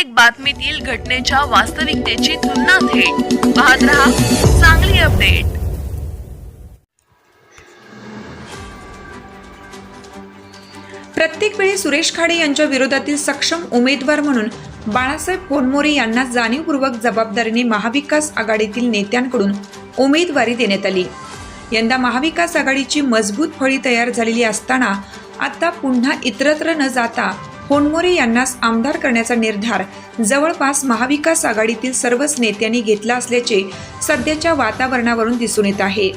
प्रत्येक बातमीतील घटनेच्या वास्तविकतेची तुलना थेट. पाहत रहा चांगली अपडेट. प्रत्येक वेळी सुरेश खाडे यांच्या विरोधातील सक्षम उमेदवार म्हणून बाळासाहेब कोनमोरे यांना जाणीवपूर्वक जबाबदारीने महाविकास आघाडीतील नेत्यांकडून उमेदवारी देण्यात आली. यंदा महाविकास आघाडीची मजबूत फळी तयार झालेली असताना आता पुन्हा इतरत्र न जाता होनमोरे यांनाच आमदार करण्याचा निर्धार जवळपास महाविकास आघाडीतील सर्वच नेत्यांनी घेतला असल्याचे सध्याच्या वातावरणावरून दिसून येत आहे.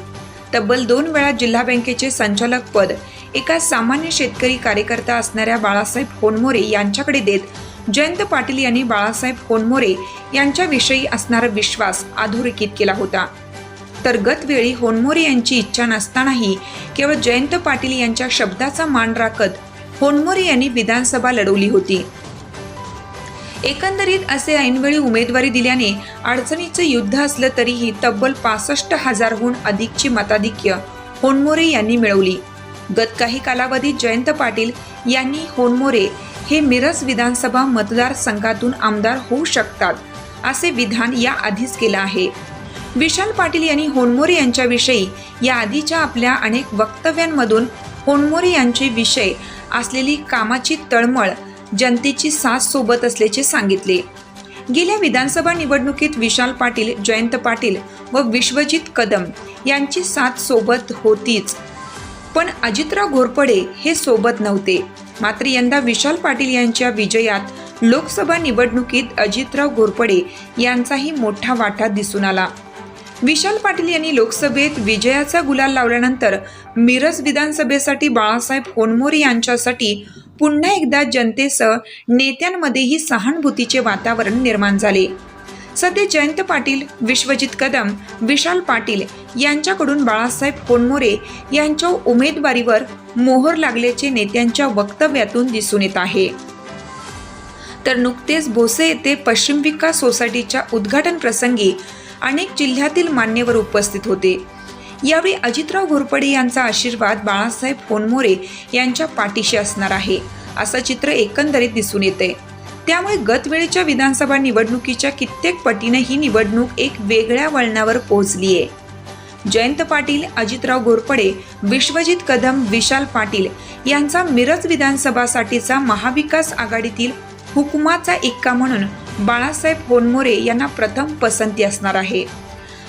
तब्बल दोन वेळा जिल्हा बँकेचे संचालक पद एका सामान्य शेतकरी कार्यकर्ता असणाऱ्या बाळासाहेब होनमोरे यांच्याकडे देत जयंत पाटील यांनी बाळासाहेब होनमोरे यांच्याविषयी असणारा विश्वास अधोरेखित केला होता. तर गतवेळी होनमोरे यांची इच्छा नसतानाही केवळ जयंत पाटील यांच्या शब्दाचा मान राखत होनमोरे यांनी विधानसभा लढवली होती. एकंदरीत असे ऐनवेळी उमेदवारी दिल्याने अडचणीचं युद्ध असलं तरीही तब्बल पासष्ट हजारहून अधिकची मताधिक्य होनमोरे यांनी मिळवली. गत काही कालावधीत जयंत पाटील यांनी होनमोरे हे मिरज विधानसभा मतदारसंघातून आमदार होऊ शकतात असे विधान या आधीच केलं आहे. विशाल पाटील यांनी होनमोरे यांच्याविषयी या आधीच्या आपल्या अनेक वक्तव्यांमधून होनमोरे यांचे विषय असलेली कामाची तळमळ जनतेची साथ सोबत असल्याचे सांगितले. गेल्या विधानसभा निवडणुकीत विशाल पाटील जयंत पाटील व विश्वजित कदम यांची साथ सोबत होतीच. पण अजितराव घोरपडे हे सोबत नव्हते. मात्र यंदा विशाल पाटील यांच्या विजयात लोकसभा निवडणुकीत अजितराव घोरपडे यांचाही मोठा वाटा दिसून आला. विशाल पाटील यांनी लोकसभेत विजयाचा गुलाल लावल्यानंतर मिरज विधानसभेसाठी बाळासाहेब होनमोरे यांच्यासाठी पुन्हा एकदा जनतेसह नेत्यांमध्येही सहानुभूतीचे वातावरण निर्माण झाले. सध्या जयंत पाटील विश्वजित कदम विशाल पाटील यांच्याकडून बाळासाहेब होनमोरे यांच्या उमेदवारीवर मोहर लागल्याचे नेत्यांच्या वक्तव्यातून दिसून येत आहे. तर नुकतेच भोसे येथे पश्चिम विकास सोसायटीच्या उद्घाटन प्रसंगी अनेक जिल्ह्यातील मान्यवर उपस्थित होते. यावेळी अजितराव घोरपडे यांचा आशीर्वाद बाळासाहेब फोनमोरे यांच्या पाठीशी असणार आहे असं चित्र एकंदरीत दिसून येते त्यामुळे गतवेळेच्या विधानसभा निवडणुकीच्या कित्येक पटीने ही निवडणूक एक वेगळ्या वळणावर पोहोचली आहे जयंत पाटील अजितराव घोरपडे विश्वजित कदम विशाल पाटील यांचा मिरज विधानसभासाठीचा महाविकास आघाडीतील हुकुमाचा एक्का म्हणून बाळासाहेब होनमोरे यांना प्रथम पसंती असणार आहे.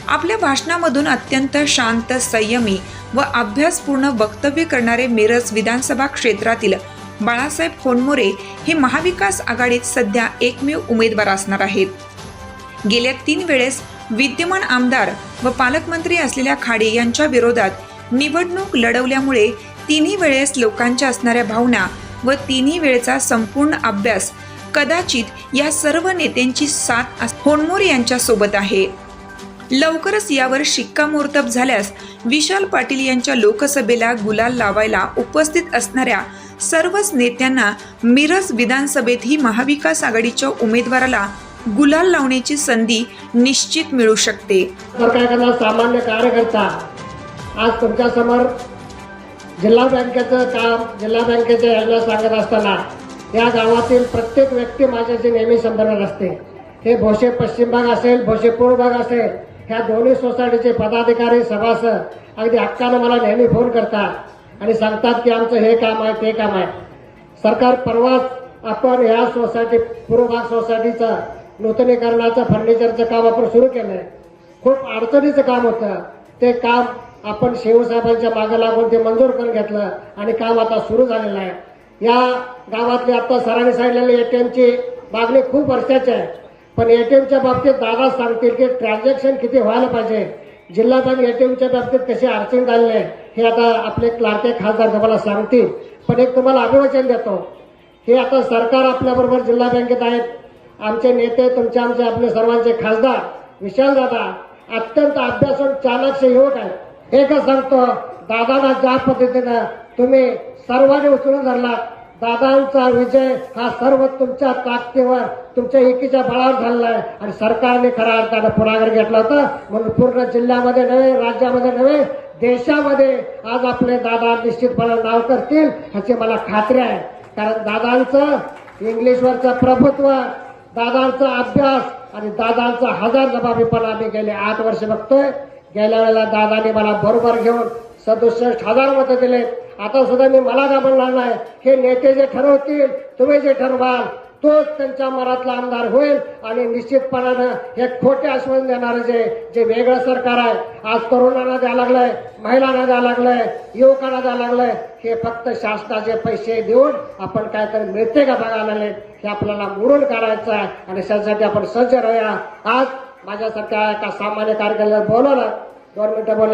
आपल्या भाषणामधून अत्यंत शांत संयमी व अभ्यासपूर्ण वक्तव्य करणारे मिरज विधानसभा क्षेत्रातील बाळासाहेब होनमोरे हे महाविकास आघाडीत सध्या एकमेव उमेदवार असणार आहेत. गेल्या तीन वेळेस विद्यमान आमदार व पालकमंत्री असलेल्या खाडे यांच्या विरोधात निवडणूक लढवल्यामुळे तिन्ही वेळेस लोकांच्या असणाऱ्या भावना व तिन्ही वेळेचा संपूर्ण अभ्यास कदाचित या सर्व नेत्यांची साथ होणमोर यांच्या सोबत आहे. लवकरच यावर शिक्कामोर्तब झाल्यास विशाल पाटील यांच्या लोकसभेला गुलाल लावायला उपस्थित असणाऱ्या सर्वच नेत्यांना मिरज विधानसभेतही महाविकास आघाडीच्या उमेदवाराला गुलाल लावण्याची संधी निश्चित मिळू शकते. सामान्य कार्यकर्ता आज तुमच्यासमोर जिल्हा बँकेचं काम जिल्हा बँकेच्या योजना सांगत असताना या गावातील प्रत्येक व्यक्ती माझ्याशी नेहमी संपर्कात असते. हे भोसे पश्चिम भाग असेल भोसे पूर्व भाग असेल ह्या दोन्ही सोसायटीचे पदाधिकारी सभासद अगदी हक्कानं मला नेहमी फोन करतात आणि सांगतात की आमचं हे काम आहे ते काम आहे. सरकार परवाच आपण ह्या सोसायटी पूर्व भाग सोसायटीचं नूतनीकरणाचं फर्निचरचं काम आपण सुरू केलं आहे खूप अडचणीचं काम होतं. ते काम आपण शिवसाहेबांच्या मागे लागून ते मंजूर करून घेतलं आणि काम आता सुरू झालेलं आहे. या गावातले आता सरांनी सांगितलेले एटीएमची मागणी खूप वर्षाची आहे. पण एटीएमच्या बाबतीत दादा सांगतील की ट्रान्झॅक्शन किती व्हायला पाहिजे. जिल्हा बँक एटीएमच्या बाबतीत कशी अडचण झालेली आहे हे आता आपले क्लार्के खासदार तुम्हाला सांगतील. पण एक तुम्हाला अभिवाचन देतो. हे आता सरकार आपल्याबरोबर जिल्हा बँकेत आहेत. आमचे नेते तुमचे आमचे आपले सर्वांचे खासदार विशाल दादा अत्यंत अभ्यासून चालकचे युवक आहेत. एकच सांगतो दादाला ज्या पद्धतीनं तुम्ही सर्वांनी उचलून धरलात दादांचा विजय हा सर्व तुमच्या ताकदीवर तुमच्या एकीच्या बळावर झालेला आहे आणि सरकारने खऱ्या अर्थानं पुढाकार घेतला होता. म्हणून पूर्ण जिल्ह्यामध्ये नव्हे राज्यामध्ये नव्हे देशामध्ये आज आपले दादा निश्चितपणे नाव करतील ह्याची मला खात्री आहे. कारण दादांचं इंग्लिशवरचं प्रभुत्व दादांचा अभ्यास आणि दादांचा हजार जबाबीपणा आम्ही गेले आठ वर्ष बघतोय. गेल्या वेळेला दादाने मला बरोबर घेऊन सदुसष्ट हजार मतं दिले आता सुद्धा मी मला का नाही. हे नेते जे ठरवतील तुम्ही जे ठरवाल तोच त्यांच्या मनातला आमदार होईल आणि निश्चितपणानं हे खोटे आश्वासन देणारे जे जे वेगळं सरकार आहे आज तरुणांना द्यायला लागलंय महिलांना द्यायला लागलंय युवकांना द्यायला लागलंय हे फक्त शासनाचे पैसे देऊन आपण काहीतरी मिळते का बघायला लागले हे आपल्याला मोडून काढायचं आहे आणि त्यासाठी आपण सज्ज राहूया. आज माझ्यासारख्या एका सामान्य कार्यकर्त्याला बोलवलं. दोन मिनिटं बोलले.